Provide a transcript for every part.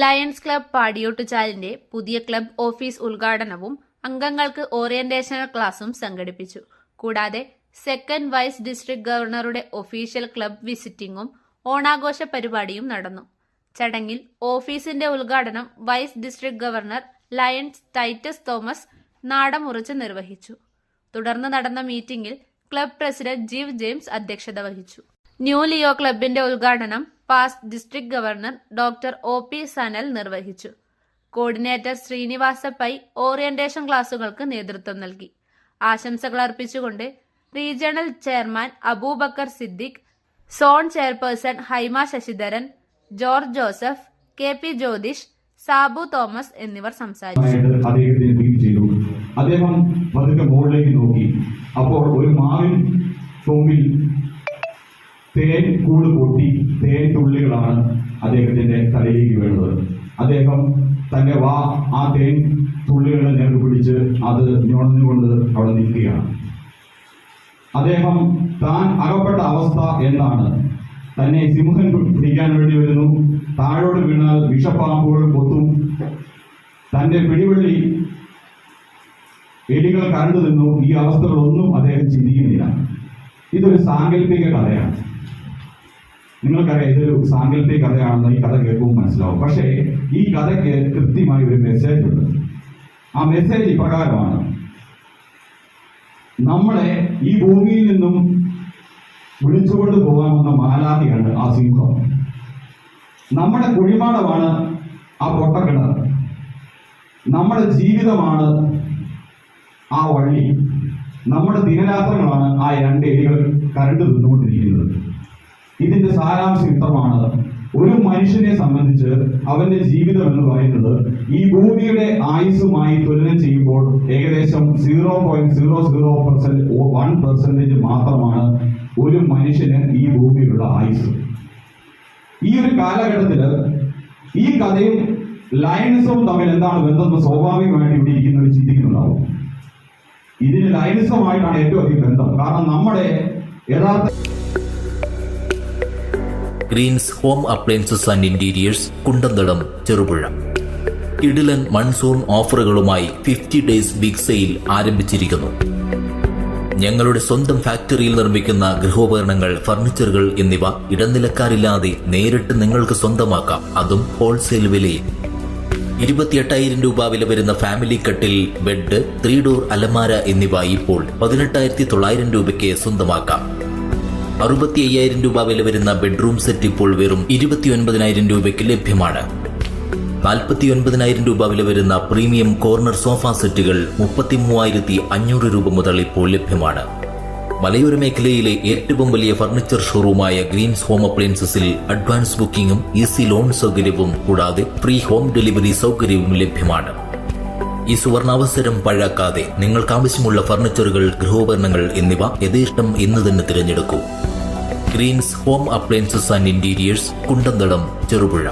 Lions club പാടിയോട്ടുചാലിന്റെ പുതിയ club office ഉദ്ഘാടനവും അംഗങ്ങൾക്ക് ഓറിയന്റേഷണൽ ക്ലാസും സംഘടിപ്പിച്ചു. കൂടാതെ സെക്കൻഡ് വൈസ് ഡിസ്ട്രിക്ട് ഗവർണറുടെ ഒഫീഷ്യൽ ക്ലബ് വിസിറ്റിംഗും ഓണാഘോഷ പരിപാടിയും നടന്നു. ചടങ്ങിൽ ഓഫീസിന്റെ ഉദ്ഘാടനം vice district governor Lions Titus Thomas നാടമുറിച്ച് നിർവഹിച്ചു. തുടർന്ന് നടന്ന മീറ്റിംഗിൽ ക്ലബ് പ്രസിഡന്റ് ജീവ് ജെയിംസ് അധ്യക്ഷത വഹിച്ചു. ന്യൂ ലിയോ ക്ലബിന്റെ ഉദ്ഘാടനം past district governor doctor O P Sanal നിർവഹിച്ചു. കോർഡിനേറ്റർ ശ്രീനിവാസ പൈ ഓറിയന്റേഷൻ ക്ലാസുകൾക്ക് നേതൃത്വം നൽകി. ആശംസകൾ അർപ്പിച്ചുകൊണ്ട് regional chairman Abubakar Siddique zone chairperson Haima Sasidharan George Joseph K P Jyothish Sabu Thomas എന്നിവർ സംസാരിച്ചു. അദ്ദേഹം നോക്കി. അപ്പോൾ ഒരു മാവിൻ തേൻ കൂട് പൊട്ടി തേൻ തുള്ളികളാണ് അദ്ദേഹത്തിന്റെ തലയിലേക്ക് വീണത് അദ്ദേഹം തന്റെ വാ ആ തേൻ തുള്ളികളെ നേർ പിടിച്ച് അത് ഞൊണഞ്ഞുകൊണ്ട് അവിടെ നിൽക്കുകയാണ്. അദ്ദേഹം താൻ അകപ്പെട്ട അവസ്ഥ എന്താണ്? തന്നെ സിംഹൻ പിടിക്കാൻ വേണ്ടി വരുന്നു. താഴോട്ട് വീണാൽ വിഷപ്പാമ്പുകൾ കൊത്തും തന്റെ പിടിവെള്ളി എലികൾ കണ്ടു നിന്നു ഈ അവസ്ഥകളൊന്നും അദ്ദേഹം ചിന്തിക്കുന്നില്ല. ഇതൊരു സാങ്കല്പിക കഥയാണ്. നിങ്ങൾക്കറിയാം ഇതൊരു സാങ്കല്പിക കഥയാണെന്ന് ഈ കഥ കേൾക്കുമ്പോൾ മനസ്സിലാവും. പക്ഷേ ഈ കഥയ്ക്ക് കൃത്യമായി ഒരു മെസ്സേജ് ഉണ്ട്. ആ മെസ്സേജ് ഇപ്രകാരമാണ്. നമ്മളെ ഈ ഭൂമിയിൽ നിന്നും വിളിച്ചുകൊണ്ട് പോകാമെന്ന മാലാതിയാണ് ആ സിംഹം. നമ്മുടെ കുഴിമാടമാണ് ആ പൊട്ടക്കിണർ. നമ്മുടെ ജീവിതമാണ് ആ വള്ളി. നമ്മുടെ ദിനരാത്രങ്ങളാണ് ആ രണ്ട് എലികൾ കരണ്ട് നിന്നുകൊണ്ടിരിക്കുന്നത്. സാരാംശം ഒരു മനുഷ്യനെ സംബന്ധിച്ച് അവന്റെ ജീവിതം എന്ന് പറയുന്നത് ഈ ഭൂമിയുടെ ആയുസ്സുമായി തുലനം ചെയ്യുമ്പോൾ ഏകദേശം zero point zero zero percent one percentage മാത്രമാണ് ഒരു മനുഷ്യന് ഈ ഭൂമിയിലുള്ള ആയുസ് ഈ ഒരു കാലഘട്ടത്തിൽ ഈ കഥയും ലയണിസവും തമ്മിൽ എന്താണ് ബന്ധം സ്വാഭാവികമായിട്ട് ഇവിടെ ഇരിക്കുന്നവർ ചിന്തിക്കുന്നുണ്ടാവും. ഇതിന് ലയൻസുമായിട്ടാണ് ഏറ്റവും അധികം ബന്ധം. കാരണം നമ്മുടെ യഥാർത്ഥ greens home appliances and interiors Kundanthadam Cherupuzha കിടിലൻ മൺസൂൺ ഓഫറുകളുമായി ഫിഫ്റ്റി ഡേയ്സ് ബിഗ് സെയിൽ ആരംഭിച്ചിരിക്കുന്നു. ഞങ്ങളുടെ സ്വന്തം ഫാക്ടറിയിൽ നിർമ്മിക്കുന്ന ഗൃഹോപകരണങ്ങൾ ഫർണിച്ചറുകൾ എന്നിവ ഇടനിലക്കാരില്ലാതെ നേരിട്ട് നിങ്ങൾക്ക് സ്വന്തമാക്കാം. അതും ഹോൾസെയിൽ വിലയിൽ. ഇരുപത്തിയെട്ടായിരം രൂപ വില വരുന്ന ഫാമിലി കട്ടിൽ ബെഡ് ത്രീ ഡോർ അലമാര എന്നിവ ഇപ്പോൾ പതിനെട്ടായിരത്തി തൊള്ളായിരം രൂപയ്ക്ക് സ്വന്തമാക്കാം. അറുപത്തി അയ്യായിരം രൂപ വില വരുന്ന ബെഡ്റൂം സെറ്റ് ഇപ്പോൾ വെറും ഇരുപത്തി ഒൻപതിനായിരം രൂപയ്ക്ക് ലഭ്യമാണ്. നാൽപ്പത്തി ഒൻപതിനായിരം രൂപ വില വരുന്ന പ്രീമിയം കോർണർ സോഫ സെറ്റുകൾ മുപ്പത്തി മൂവായിരത്തി അഞ്ഞൂറ് രൂപ മുതൽ ഇപ്പോൾ ലഭ്യമാണ്. മലയോര മേഖലയിലെ ഏറ്റവും വലിയ ഫർണിച്ചർ ഷോറൂമായ ഗ്രീൻസ് ഹോം അപ്ലയൻസസിൽ അഡ്വാൻസ് ബുക്കിംഗും ഈസി ലോൺ സൗകര്യവും കൂടാതെ ഫ്രീ ഹോം ഡെലിവറി സൗകര്യവും ലഭ്യമാണ്. ഈ സുവർണാവസരം പഴാക്കാതെ നിങ്ങൾക്ക് ആവശ്യമുള്ള ഫർണിച്ചറുകൾ ഗൃഹോപകരണങ്ങൾ എന്നിവ യഥേഷ്ടം ഇന്ന് തന്നെ തിരഞ്ഞെടുക്കൂ. Greens Home Appliances and Interiors Kundanthadam Cherupuzha.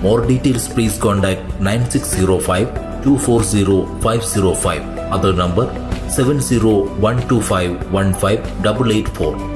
More details please contact nine six zero five two four zero five zero five other number seven zero one two five one five double eight four